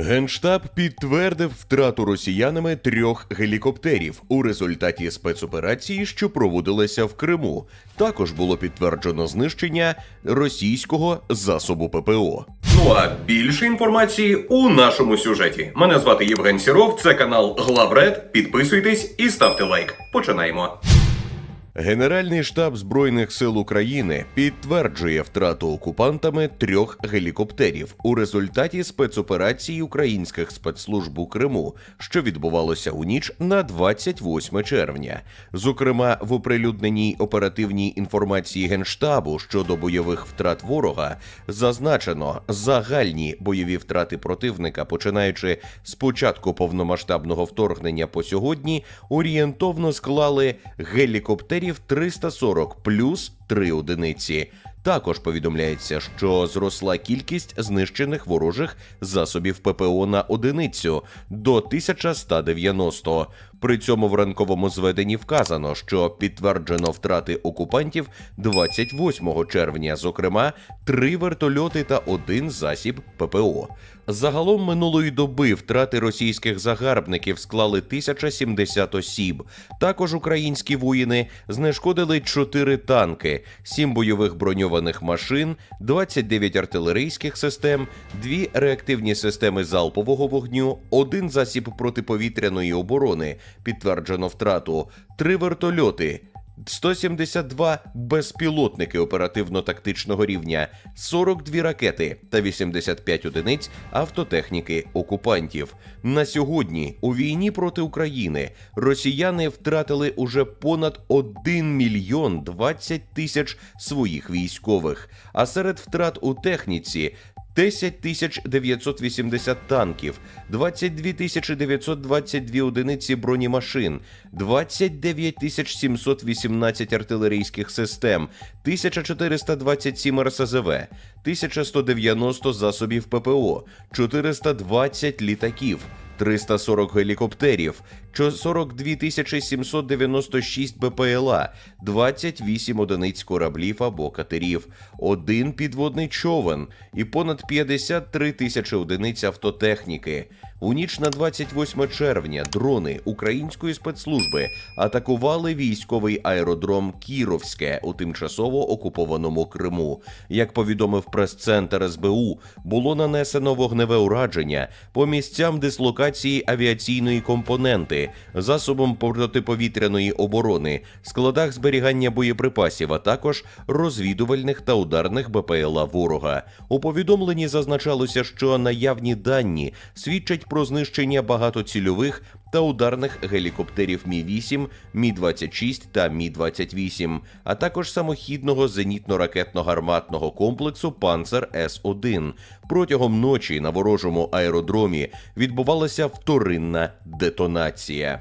Генштаб підтвердив втрату росіянами трьох гелікоптерів у результаті спецоперації, що проводилася в Криму. Також було підтверджено знищення російського засобу ППО. Ну а більше інформації у нашому сюжеті. Мене звати Євген Сіров, це канал Главред. Підписуйтесь і ставте лайк. Починаємо. Генеральний штаб Збройних сил України підтверджує втрату окупантами трьох гелікоптерів у результаті спецоперації українських спецслужб у Криму, що відбувалося у ніч на 28 червня. Зокрема, в оприлюдненій оперативній інформації генштабу щодо бойових втрат ворога зазначено загальні бойові втрати противника, починаючи з початку повномасштабного вторгнення по сьогодні, орієнтовно склали гелікоптерів 340 плюс 3 одиниці. Також повідомляється, що зросла кількість знищених ворожих засобів ППО на одиницю до 1190. При цьому в ранковому зведенні вказано, що підтверджено втрати окупантів 28 червня, зокрема, три вертольоти та один засіб ППО. Загалом минулої доби втрати російських загарбників склали 1070 осіб. Також українські воїни знешкодили 4 танки, 7 бойових броньованих машин, 29 артилерійських систем, 2 реактивні системи залпового вогню, один засіб протиповітряної оборони, підтверджено втрату, 3 вертольоти. 172 безпілотники оперативно-тактичного рівня, 42 ракети та 85 одиниць автотехніки окупантів. На сьогодні у війні проти України росіяни втратили уже понад 1 мільйон 20 тисяч своїх військових. А серед втрат у техніці 10 тисяч 980 танків, 22 тисячі 922 одиниці бронемашин, 29 тисяч 718 артилерійських систем, 1427 РСЗВ, 1190 засобів ППО, 420 літаків. 340 гелікоптерів, 42 796 БПЛА, 28 одиниць кораблів або катерів, один підводний човен і понад 53 тисячі одиниць автотехніки. У ніч на 28 червня дрони української спецслужби атакували військовий аеродром Кіровське у тимчасово окупованому Криму. Як повідомив прес-центр СБУ, було нанесено вогневе ураження по місцям дислокації авіаційної компоненти, засобом протиповітряної оборони, складах зберігання боєприпасів, а також розвідувальних та ударних БПЛА ворога. У повідомленні зазначалося, що наявні дані свідчать про знищення багатоцільових та ударних гелікоптерів Мі 8 Мі 26 та Мі 28 а також самохідного зенітно-ракетного гарматного комплексу Панцер С 1 Протягом ночі на ворожому аеродромі відбувалася вторинна детонація.